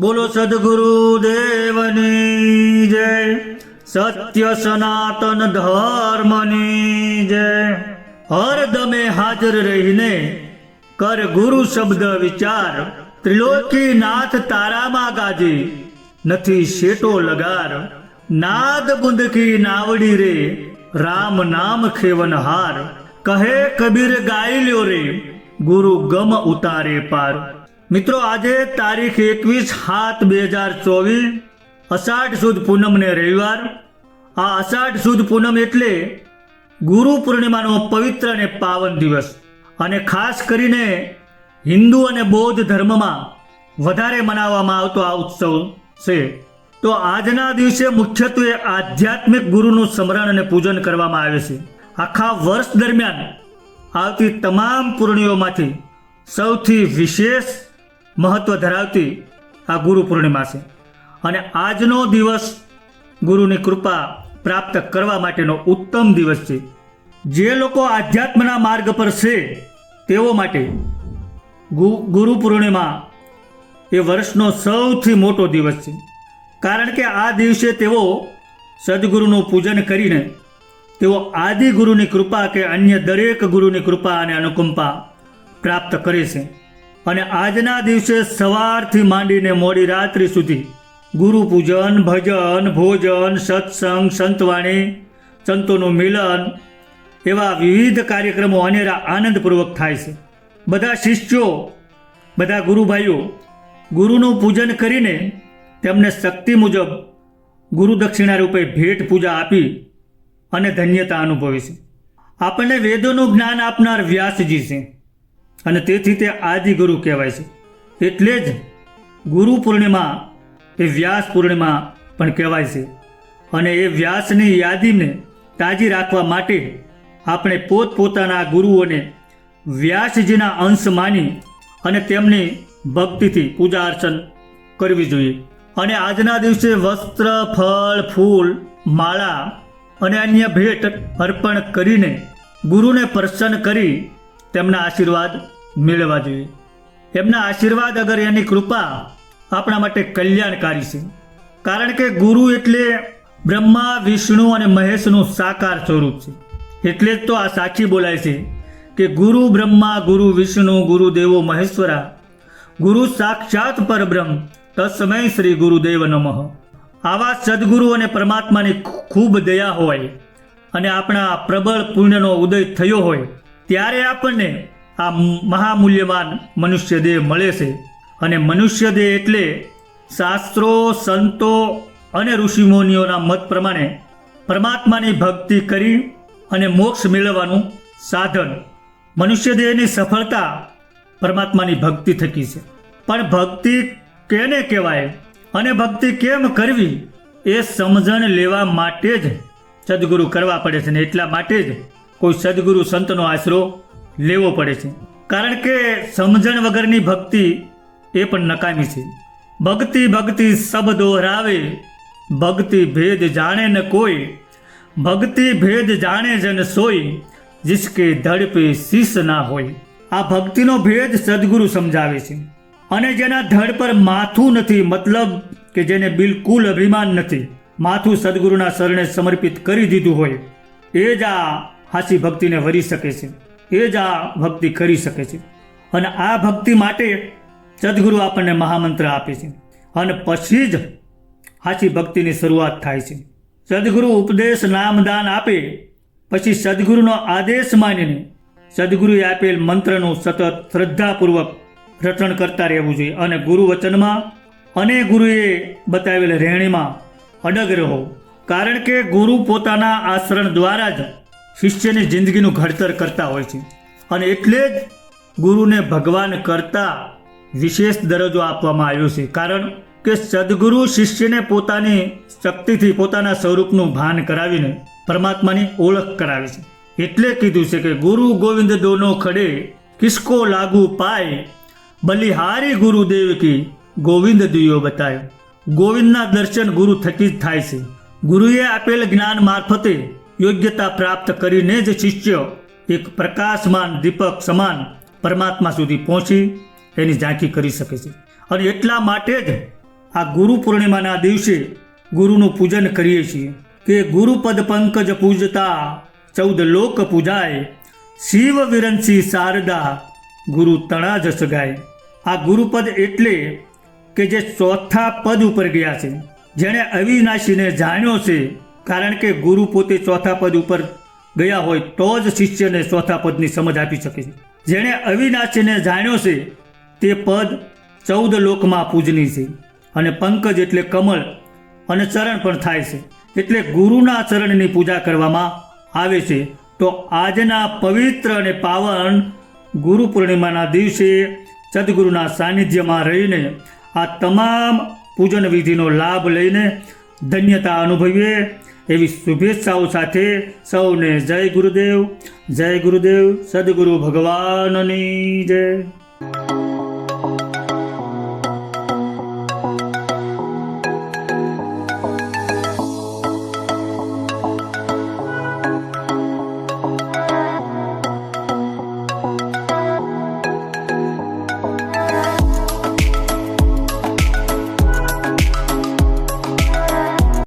બોલો સદગુરુ દેવની જય, સત્ય સનાતન ધર્મની જય. હરદમે હાજર રહીને કર ગુરુ શબ્દ વિચાર, ત્રિલોકી નાથ તારામાં ગાજે. નથી શેટો લગાર, નાદ બુંદકી નાવડી રે. રામ નામ ખેવન હાર કહે કબીર ગાઈ લ્યો રે. ગુરુ ગમ ઉતારે પાર. મિત્રો, આજે તારીખ એકવીસ સાત બે હજાર ચોવીસ, અષાઢ સુદ પૂનમને રવિવાર. આ અષાઢ સુદ પૂનમ એટલે ગુરુ પૂર્ણિમાનો પવિત્ર અને પાવન દિવસ. અને ખાસ કરીને હિન્દુ અને બૌદ્ધ ધર્મમાં વધારે મનાવવામાં આવતો આ ઉત્સવ છે. તો આજના દિવસે મુખ્યત્વે આધ્યાત્મિક ગુરુનું સ્મરણ અને પૂજન કરવામાં આવે છે. આખા વર્ષ દરમિયાન આવતી તમામ પૂર્ણિઓમાંથી સૌથી વિશેષ મહત્વ ધરાવતી આ ગુરુ પૂર્ણિમા છે. અને આજનો દિવસ ગુરુની કૃપા પ્રાપ્ત કરવા માટેનો ઉત્તમ દિવસ છે. જે લોકો આધ્યાત્મના માર્ગ પર છે, તેઓ માટે ગુરુ પૂર્ણિમા એ વર્ષનો સૌથી મોટો દિવસ છે. કારણ કે આ દિવસે તેઓ સદગુરુનું પૂજન કરીને તેઓ આદિ ગુરુની કૃપા કે અન્ય દરેક ગુરુની કૃપા અને અનુકંપા પ્રાપ્ત કરે છે. અને આજના દિવસે સવારથી માંડીને મોડી રાત્રિ સુધી ગુરુ પૂજન, ભજન, ભોજન, સત્સંગ, સંતવાણી, સંતોનું મિલન એવા વિવિધ કાર્યક્રમો અનેરા આનંદપૂર્વક થાય છે. બધા શિષ્યો, બધા ગુરુભાઈઓ ગુરુનું પૂજન કરીને તેમને શક્તિ મુજબ ગુરુ દક્ષિણા રૂપે ભેટ પૂજા આપી અને ધન્યતા અનુભવી છે. આપણને વેદોનું જ્ઞાન આપનાર વ્યાસજી છે. અને તેથી તે આદિ ગુરુ કહેવાય છે. એટલે જ ગુરુ પૂર્ણિમા એ વ્યાસ પૂર્ણિમા પણ કહેવાય છે. અને એ વ્યાસની યાદીને તાજી રાખવા માટે આપણે પોતપોતાના ગુરુઓને વ્યાસજીના અંશ માની અને તેમની ભક્તિથી પૂજા અર્ચન કરવી જોઈએ. અને આજના દિવસે વસ્ત્ર, ફળ, ફૂલ, માળા અને અન્ય ભેટ અર્પણ કરીને ગુરુને પ્રસન્ન કરી તેમના આશીર્વાદ મેળવવા જોઈએ. એમના આશીર્વાદ અગર એની કૃપા આપણા માટે કલ્યાણકારી છે. કારણ કે ગુરુ એટલે બ્રહ્મા, વિષ્ણુ અને મહેશનું સાકાર સ્વરૂપ છે. એટલે જ તો આ સાચી બોલાય છે કે ગુરુ બ્રહ્મા, ગુરુ વિષ્ણુ, ગુરુ દેવો મહેશ્વરા, ગુરુ સાક્ષાત પરબ્રહ્મ તસ્મય શ્રી ગુરુદેવ નમઃ. આવા સદગુરુ અને પરમાત્માની ખૂબ દયા હોય અને આપણા પ્રબળ પુણ્યનો ઉદય થયો હોય ત્યારે આપણને આ મહામૂલ્યવાન મનુષ્ય દેહ મળે છે. અને મનુષ્ય દેહ એટલે શાસ્ત્રો, સંતો અને ઋષિમુનિઓના મત પ્રમાણે પરમાત્માની ભક્તિ કરી અને મોક્ષ મેળવવાનું સાધન. મનુષ્ય દેહની સફળતા પરમાત્માની ભક્તિ થકી છે. પણ ભક્તિ કેને કહેવાય? અને ભક્તિ કેમ કરવી? એ સમજણ લેવા માટે જ સદગુરુ કરવા પડે છે ને એટલા માટે જ કોઈ સદગુરુ સંતનો આશરો લેવો પડે છે. કારણ કે સમજણ વગરની ભક્તિ એ પણ નકામી છે. ભક્તિ ભક્તિ સબ દોહરાવે ભક્તિ ભેદ જાણે ન કોઈ, ભક્તિ ભેદ જાણે જન સોય, જિસકે ધડ પે શીશ ના હોય. આ ભક્તિનો ભેદ સદગુરુ સમજાવે છે. અને જેના ધડ પર માથું નથી, મતલબ કે જેને બિલકુલ અભિમાન નથી, માથું સદગુરુના શરણે સમર્પિત કરી દીધું હોય, એ જ આ હાસી ભક્તિને વરી શકે છે. એ જ આ ભક્તિ કરી શકે છે. અને આ ભક્તિ માટે સદગુરુ આપણને મહામંત્ર આપે છે. અને પછી જ હાસી ભક્તિની શરૂઆત થાય છે. સદગુરુ ઉપદેશ નામદાન આપે, પછી સદગુરુનો આદેશ માનીને સદગુરુએ આપેલ મંત્રનું સતત શ્રદ્ધાપૂર્વક રટણ કરતા રહેવું જોઈએ. અને ગુરુ વચનમાં અને ગુરુએ બતાવેલ રહેણીમાં અડગ રહો. કારણ કે ગુરુ પોતાના આચરણ દ્વારા જ શિષ્યની જિંદગીનું ઘડતર કરતા હોય છે. અને એટલે જ ગુરુને ભગવાન કરતા વિશેષ દરજ્જો આપવામાં આવ્યો છે. કારણ કે સદગુરુ શિષ્યને પોતાની શક્તિથી, પોતાના સ્વરૂપનું ભાન કરાવીને પરમાત્માની ઓળખ કરાવે છે. એટલે કીધું છે કે ગુરુ ગોવિંદ દોનો ખડે કિસકો લાગુ પાય, બલિહારી ગુરુદેવ કી ગોવિંદ દિયો બતાવ્યો ગોવિંદના દર્શન ગુરુ થકી જ થાય છે. ગુરુએ આપેલ જ્ઞાન મારફતે યોગ્યતા પ્રાપ્ત કરીને જ શિષ્ય એક પ્રકાશમાન દીપક સમાન પરમાત્મા સુધી પહોંચી એની ઝાંખી કરી શકે છે. અને એટલા માટે જ આ ગુરુ પૂર્ણિમાના દિવસે ગુરુનું પૂજન કરીએ છીએ કે ગુરુપદ પંકજ પૂજતા ચૌદ લોક પૂજાય, શિવ વિરંસી શારદા ગુરુ તણા જસ ગાય આ ગુરુપદ એટલે કે જે ચોથા પદ ઉપર ગયા છે. જેણે અવિનાશીને જાણ્યો છે કારણ કે ગુરુ પોતે ચોથા પદ ઉપર ગયા હોય તો જ શિષ્યને ચોથા પદની સમજ આપી શકે છે. જેણે અવિનાશીને જાણ્યો છે, તે પદ ચૌદ લોકમાં પૂજની છે અને પંકજ એટલે કમળ અને ચરણ પણ થાય છે. એટલે ગુરુના ચરણની પૂજા કરવામાં આવે છે. તો આજના પવિત્ર અને પાવન ગુરુ પૂર્ણિમાના દિવસે સદગુરુના સાનિધ્યમાં રહીને આ તમામ પૂજન વિધિનો લાભ લઈને ધન્યતા અનુભવીએ. એવી શુભેચ્છાઓ સાથે સૌને જય ગુરુદેવ જય ગુરુદેવ સદગુરુ ભગવાનની જય.